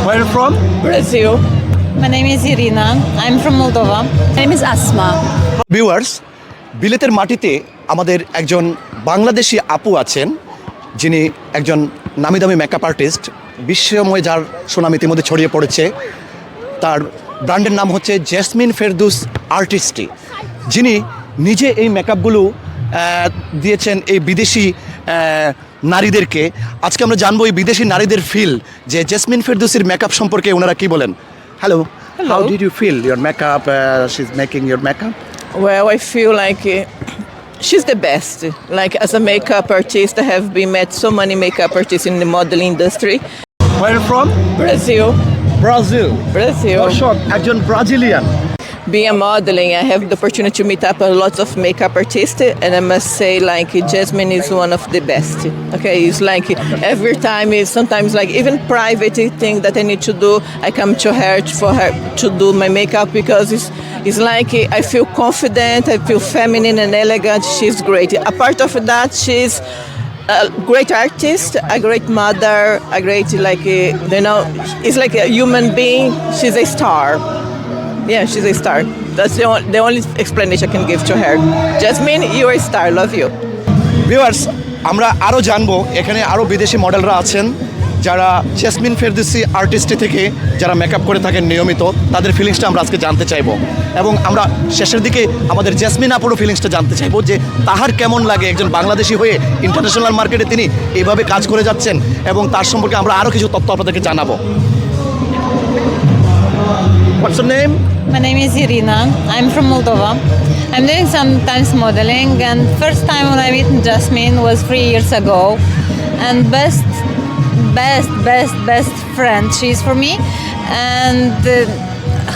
Where are you from? Brazil. My name is Irina. I'm from Moldova. My name is Asma. Viewers বিলেতের মাটিতে আমাদের একজন বাংলাদেশি আপু আছেন যিনি একজন নামি দামি মেকআপ আর্টিস্ট বিশ্বময় যার সুনাম ইতিমধ্যে ছড়িয়ে পড়েছে তার ব্র্যান্ডের নাম হচ্ছে জেসমিন ফেরদুস আর্টিস্টি যিনি নিজে এই মেকআপগুলো দিয়েছেন এই বিদেশি নারীদেরকে আজকে আমরা জানব এই বিদেশি নারীদের ফিল যে জেসমিন ফেরদুসির মেকআপ সম্পর্কে ওনারা কি বলেন hello. How did you feel your makeup she is making your makeup Well, I feel like uh, she's the best. Like as a makeup artist, I have been met so many makeup artists in the modeling industry. Where from? Brazil, Brazil. Brazil. দর্শক একজন Brazilian Being a modeling, I have the opportunity to meet up a lot of makeup artists, and I must say, like Jasmine is one of the best. Okay, it's like every time is sometimes like even private thing that I need to do, I come to her for her to do my makeup because it's it's like I feel confident, I feel feminine and elegant. She's great. Apart of that, she's a great artist, a great mother, a great like you know, it's like a human being. She's a star. Yeah, she's a star. That's the, on- the only explanation I can give to her. Jasmine, you're a star. Love you. Viewers আমরা আরও জানব এখানে আরও বিদেশি মডেলরা আছেন যারা jasmine Ferdousi artist থেকে যারা মেকআপ করে থাকেন নিয়মিত তাদের ফিলিংসটা আমরা আজকে জানতে চাইব এবং আমরা শেষের দিকে আমাদের জেসমিন আপুরও ফিলিংসটা জানতে চাইব যে তাহার কেমন লাগে একজন বাংলাদেশি হয়ে ইন্টারন্যাশনাল মার্কেটে তিনি এইভাবে কাজ করে যাচ্ছেন এবং তার সম্পর্কে আমরা আরও কিছু তথ্য আপনাদেরকে জানাব What's your name? My name is Irina. I'm from Moldova. I'm doing sometimes modeling, and first time when I met Jasmine was three years ago. And best, best, best, best friend she is for me, and uh,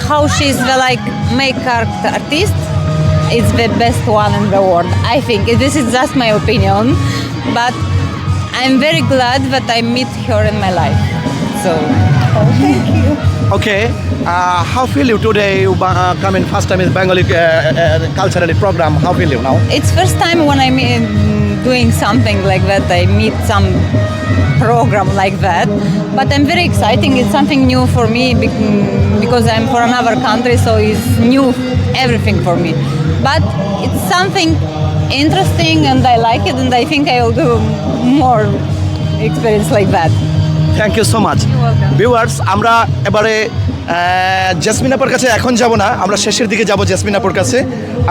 how she's the like makeup artist. is the best one in the world. I think this is just my opinion, but I'm very glad that I meet her in my life. So, oh, thank you. Okay, uh, how feel you today? You uh, come in first time in Bengali uh, uh, culturally program. How feel you now? It's first time when I'm in doing something like that. I meet some program like that, but I'm very exciting. It's something new for me because I'm from another country, so it's new everything for me. But it's something interesting, and I like it, and I think I will do more experience like that. Thank you so much viewers আমরা এবারে jasmine আপার কাছে এখন যাব না। আমরা শেষের দিকে যাব জেসমিন আপার কাছে।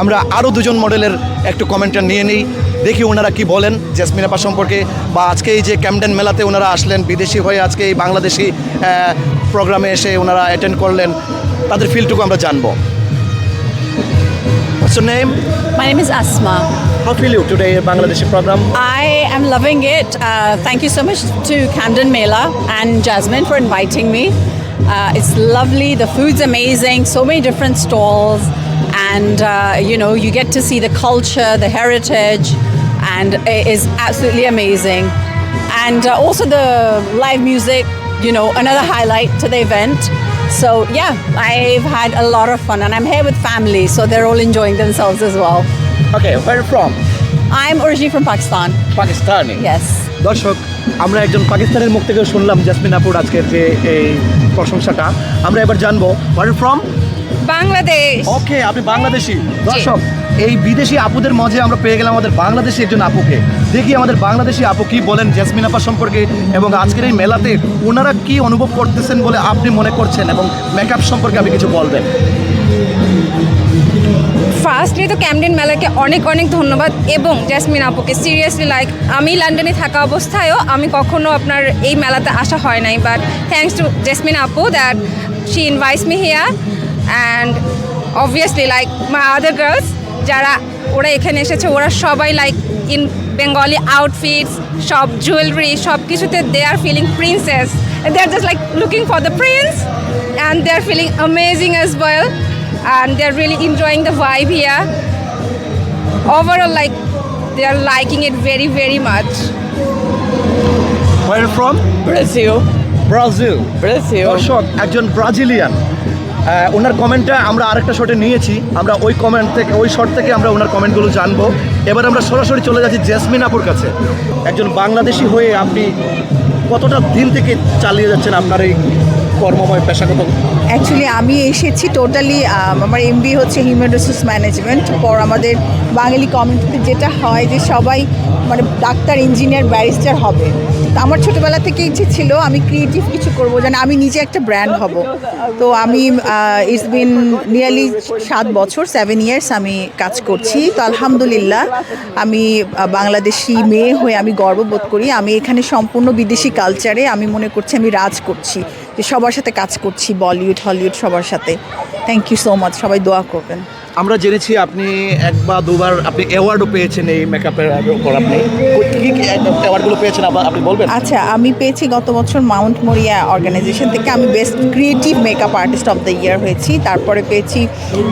আমরা আরও দুজন মডেলের একটু কমেন্টটা নিয়ে নিই। দেখি ওনারা কি বলেন জেসমিন আপা সম্পর্কে। বা আজকে এই যে ক্যামডেন মেলাতে ওনারা আসলেন বিদেশি হয়ে আজকে এই বাংলাদেশি প্রোগ্রামে এসে ওনারা অ্যাটেন্ড করলেন। তাদের ফিলটুকু আমরা জানব। What's your name? My name is Asma. How feel you today Bangladeshi program? I am loving it. Uh, thank you so much to Camden Mela and Jasmine for inviting me. Uh, it's lovely. The food's amazing. So many different stalls, and uh, you know you get to see the culture, the heritage, and it is absolutely amazing. And uh, also the live music. You know, another highlight to the event. So yeah, I've had a lot of fun, and I'm here with family, so they're all enjoying themselves as well. Okay, where are from? I'm originally from Pakistan. Pakistani. Yes. দর্শক আমরা একজন পাকিস্তানের মুখ থেকে শুনলাম jasmine আপুর আজকের যে এই প্রশংসাটা আমরা এবার জানব ওয়ার ফ্রম বাংলাদেশ ওকে আপনি বাংলাদেশি দর্শক এই বিদেশি আপুদের মাঝে আমরা পেয়ে গেলাম আমাদের বাংলাদেশি একজন আপুকে দেখি আমাদের বাংলাদেশি আপু কি বলেন জেসমিন আপা সম্পর্কে এবং আজকের এই মেলাতে ওনারা কি অনুভব করতেছেন বলে আপনি মনে করছেন এবং মেকআপ সম্পর্কে আপনি কিছু বলবেন ফার্স্টলি তো ক্যামডেন মেলাকে অনেক অনেক ধন্যবাদ এবং জ্যাসমিন আপুকে। সিরিয়াসলি লাইক আমি লন্ডনে থাকা অবস্থায়ও আমি কখনো আপনার এই মেলাতে আসা হয় নাই বাট থ্যাংকস টু জেসমিন আপু that she invites me here and obviously like my other girls যারা, ওরা এখানে এসেছে, ওরা সবাই লাইক ইন বেঙ্গলি আউটফিটস সব জুয়েলারি সব কিছুতে they are feeling princess they are just like looking for the prince and they are feeling amazing as well and they're really enjoying the vibe here. Overall, like they are liking it very, very much. We're from Brazil, Brazil Brazil. দর্শক একজন Brazilian ওনার কমেন্টটা আমরা আরেকটা শটে নিয়েছি। আমরা ওই comment থেকে ওই শট থেকে আমরা ওনার কমেন্টগুলো জানব। এবার আমরা সরাসরি চলে যাচ্ছি জেসমিন আপুর কাছে। একজন বাংলাদেশি হয়ে আপনি কতটা দিন থেকে চালিয়ে যাচ্ছেন আপনার এই কর্মময় পেশাগত? অ্যাকচুয়ালি আমি এসেছি টোটালি আমার এমবি হচ্ছে হিউম্যান রিসোর্স ম্যানেজমেন্ট পর আমাদের বাঙালি কমিউনিটিতে যেটা হয় যে সবাই মানে ডাক্তার ইঞ্জিনিয়ার ব্যারিস্টার হবে। তো আমার ছোটোবেলা থেকে ইচ্ছে ছিল আমি ক্রিয়েটিভ কিছু করব, যেন আমি নিজে একটা ব্র্যান্ড হব। তো আমি ইটস বিন নিয়ারলি সাত বছর সেভেন ইয়ার্স আমি কাজ করছি। তো আলহামদুলিল্লাহ, আমি বাংলাদেশি মেয়ে হয়ে আমি গর্ববোধ করি। আমি এখানে সম্পূর্ণ বিদেশি কালচারে আমি মনে করছি আমি রাজ করছি। যে সবার সাথে কাজ করছি বলিউড হলিউড সবার সাথে। থ্যাংক ইউ সো মাচ সবাই দোয়া করবেন। আমরা জেনেছি আপনি এক বা দুবার আপনি অ্যাওয়ার্ডও পেয়েছেন এই মেকআপের উপর। আপনি অ্যাওয়ার্ডগুলো পেয়েছেন আবার আপনি বলবেন? আচ্ছা আমি পেয়েছি গত বছর মাউন্ট মরিয়া অর্গানাইজেশন থেকে আমি best creative makeup artist of the year হয়েছি। তারপরে পেয়েছি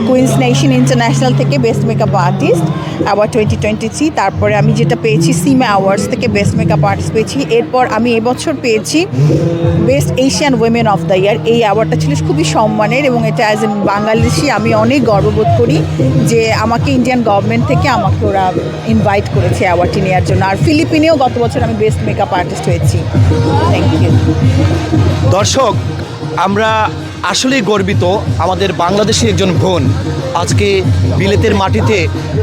কুইন্স নেশন ইন্টারন্যাশনাল থেকে best makeup artist award twenty twenty three তারপরে আমি যেটা পেয়েছি সিমা অ্যাওয়ার্ডস থেকে বেস্ট মেকআপ আর্টিস্ট পেয়েছি। এরপর আমি এবছর পেয়েছি best Asian women of the year এই অ্যাওয়ার্ডটা ছিল খুবই সম্মানের এবং এটা অ্যাজ এ বাঙালিসি আমি অনেক গর্ববোধ করি। যে আমাকে ইন্ডিয়ান গভর্নমেন্ট থেকে আমাকে ওরা ইনভাইট করেছে অ্যাওয়ার্ডটি নেওয়ার জন্য। আর ফিলিপিনেও গত বছর আমি বেস্ট মেকআপ আর্টিস্ট হয়েছি। থ্যাংক ইউ দর্শক, আমরা আসলেই গর্বিত আমাদের বাংলাদেশি একজন বোন আজকে বিলেতের মাটিতে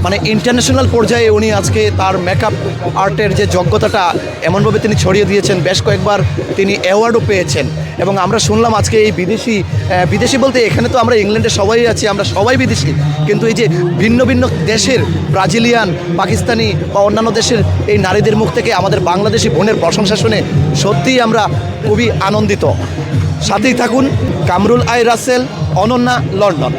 মানে ইন্টারন্যাশনাল পর্যায়ে উনি আজকে তার মেকআপ আর্টের যে যোগ্যতাটা এমনভাবে তিনি ছড়িয়ে দিয়েছেন, বেশ কয়েকবার তিনি অ্যাওয়ার্ডও পেয়েছেন। এবং আমরা শুনলাম আজকে এই বিদেশি বিদেশি বলতে এখানে তো আমরা ইংল্যান্ডে সবাই আছি, আমরা সবাই বিদেশি। কিন্তু এই যে ভিন্ন ভিন্ন দেশের ব্রাজিলিয়ান, পাকিস্তানি বা অন্যান্য দেশের এই নারীদের মুখ থেকে আমাদের বাংলাদেশি বোনের প্রশংসা শুনে সত্যিই আমরা খুবই আনন্দিত। সাথেই থাকুন কামরুল আই রাসেল অনন্যা লন্ডন।